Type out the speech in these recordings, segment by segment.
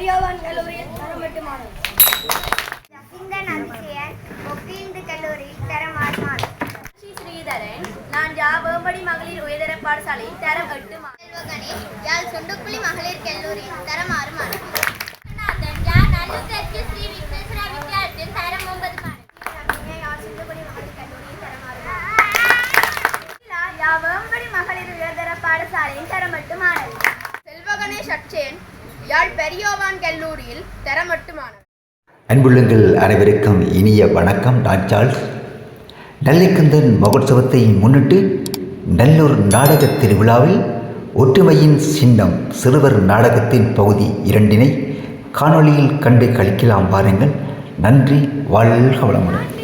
மரியாவான் கல்லூரியில் தரம் எட்டு மாணவர் ஒப்பீந்து கல்லூரியில் தரம் ஸ்ரீ ஸ்ரீதரன் நான் யா வேம்படி மகளிர் உயர்தர பாடசாலையில் தரம் எட்டு கணேஷ் சொண்டுக்குழி மகளிர் கல்லூரியில் தரம் ஆறு மாணவர் ஸ்ரீ ஒன்பது மாணவர் யாழ் மகளிர் உயர்தர பாடசாலையின் தரம் எட்டு மாணவர் செல்வகணேஷ் அச்சேன் யாழ் பெரியோவான் கல்லூரியில் தரமட்டுமான அன்புள்ளங்கள் அனைவருக்கும் இனிய வணக்கம் நான் சார்ல்ஸ். நல்லைக்கந்தன் மகோத்சவத்தை முன்னிட்டு நல்லூர் நாடக திருவிழாவில் ஒற்றுமையின் சின்னம் சிறுவர் நாடகத்தின் பகுதி இரண்டினை காணொளியில் கண்டு கழிக்கலாம் பாருங்கள். நன்றி வாழ்க வளமுடன்.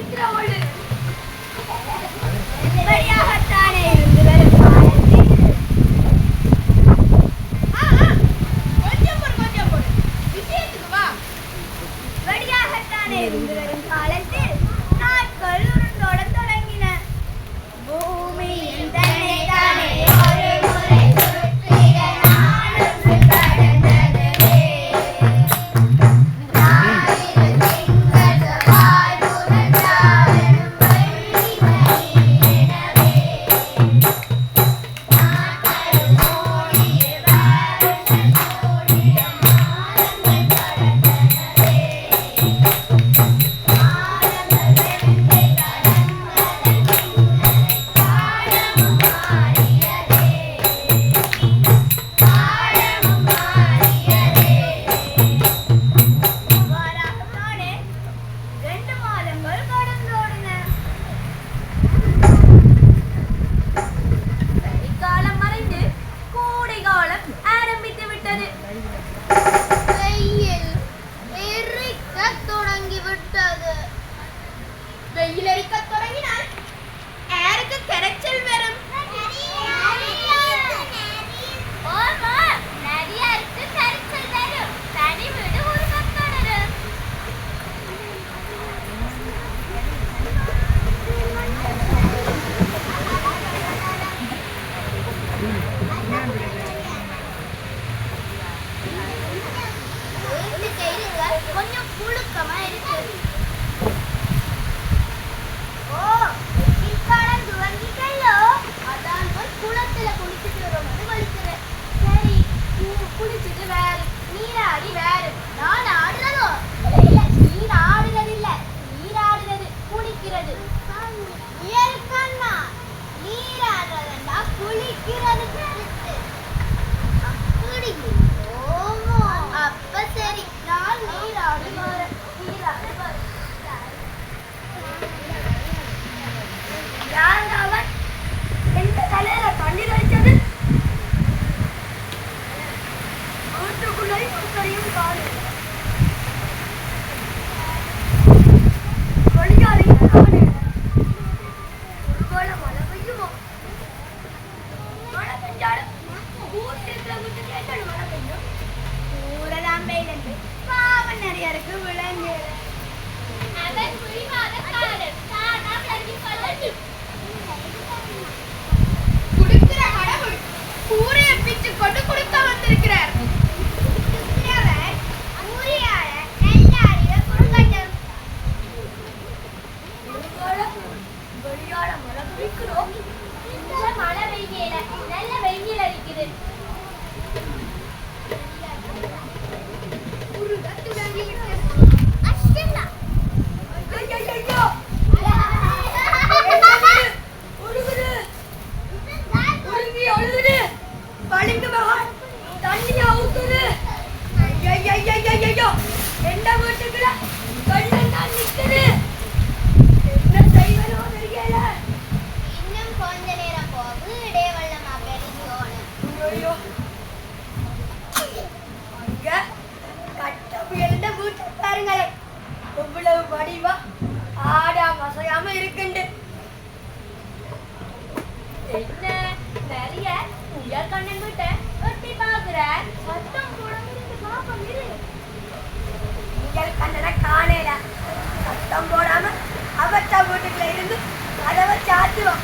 ஆபத்தா வீட்டுக்குள்ள இருந்து கதவை சாத்துவோம்.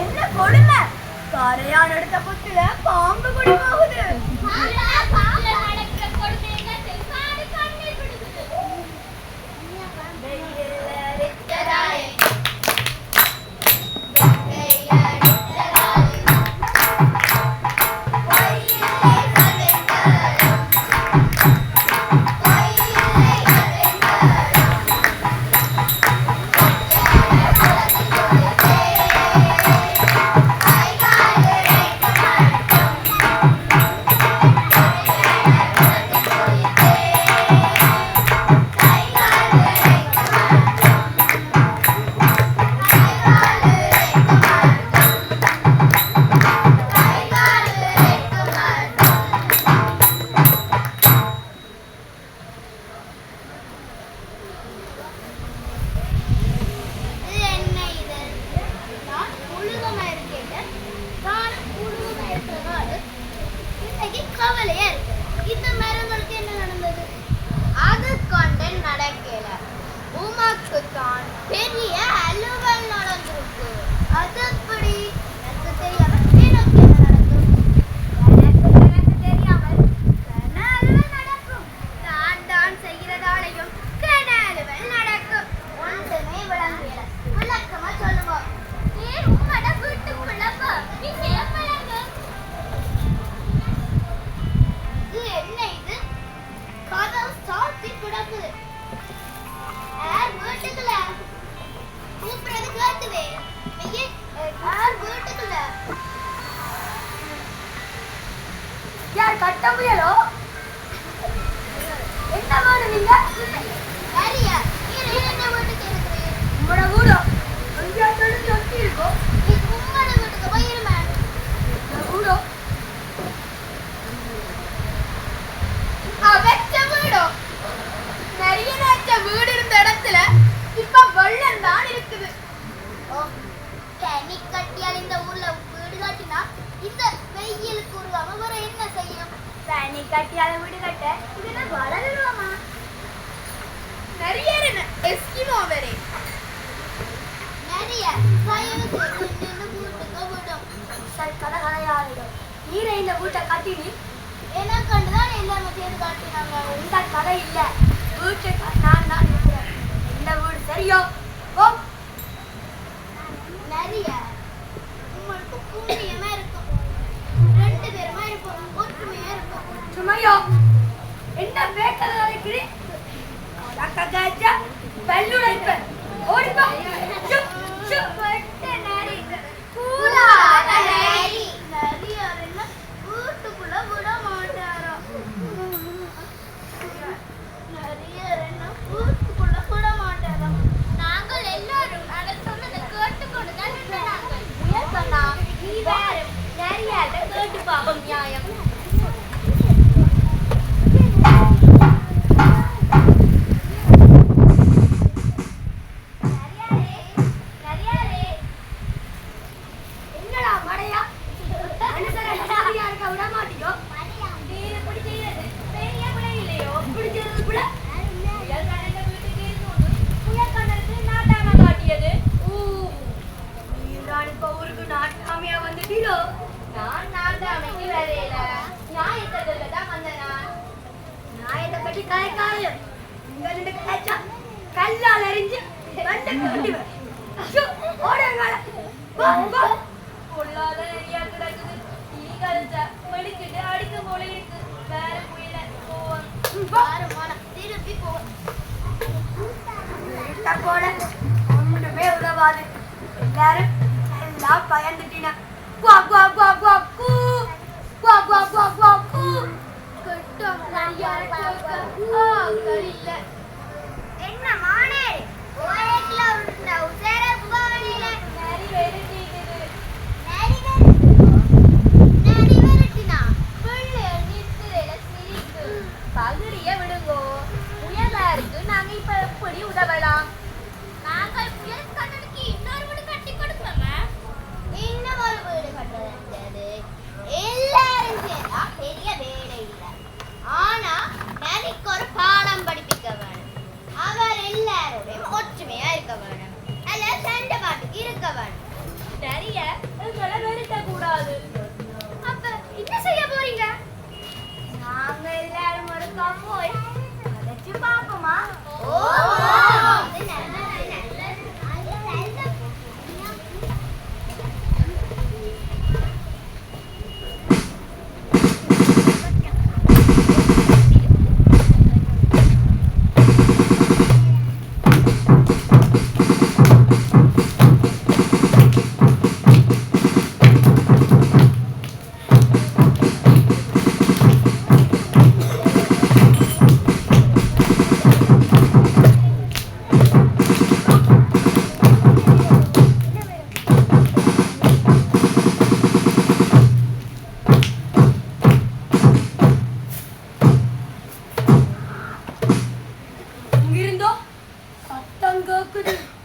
என்ன கொடுமை? கரையான் எடுத்த புத்துல பாம்பு குடி போகுது. யார் கட்ட முயலோ என்ன வேணும் நீங்க? உங்களோட வீடோ எங்கேயாவது சொத்தி வீடோ. அவச்ச வீடு? இடத்துல இப்ப வெள்ளம் தான் இருக்குது தனி கட்டியால் இந்த ஊர்ல வீடு காட்டினா இந்த வெயிலுக்கு உருவாம வேற என்ன செய்யும்? தனி கட்டி அதை வீடு கட்ட. இதுல வளருவாமா நிறைய எஸ்கிமோ வேறே. நிறைய. தயவு செய்து நின்று வீட்டுக்கு கதை கதையாளிடும் நீரை இந்த வீட்டை கட்டினி என்ன தான் எல்லாமே சேர்ந்து காட்டினாங்க. உங்கள் கதை இல்லை. வீட்டுக்கு நான் தான் இந்த வீடு சரியோ? கால் அறிஞ்சு வண்டி வண்டி ஓட கால போ போ. பொல்லாத நிறையா கிடக்குது. இனி காலத்தை வலிக்கிட்டு அடிக்க போல இருக்கு. வேற புயல போவாங்க போவோமா ஓ Goku.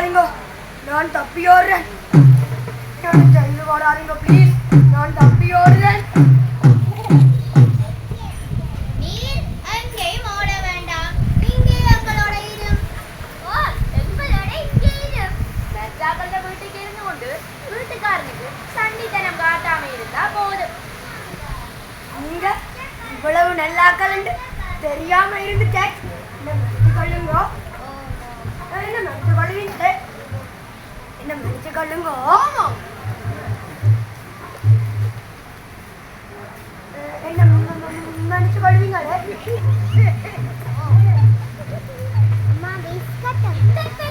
போடாதீங்க நான் தப்பி ஓடுறேன். என்னை ஒண்ணும் செய்து போடாதீங்க ப்ளீஸ் நான் தப்பி ஓடுறேன். நீர் அங்கேயும் ஓட வேண்டாம். இங்கே எங்களோட இரும் ஓ எங்களோட இங்கே 원래는 멘트 걸림인데 얘는 멘트 걸린 거. 어머. 얘는 멘트 걸린 거래. 엄마 미스카트.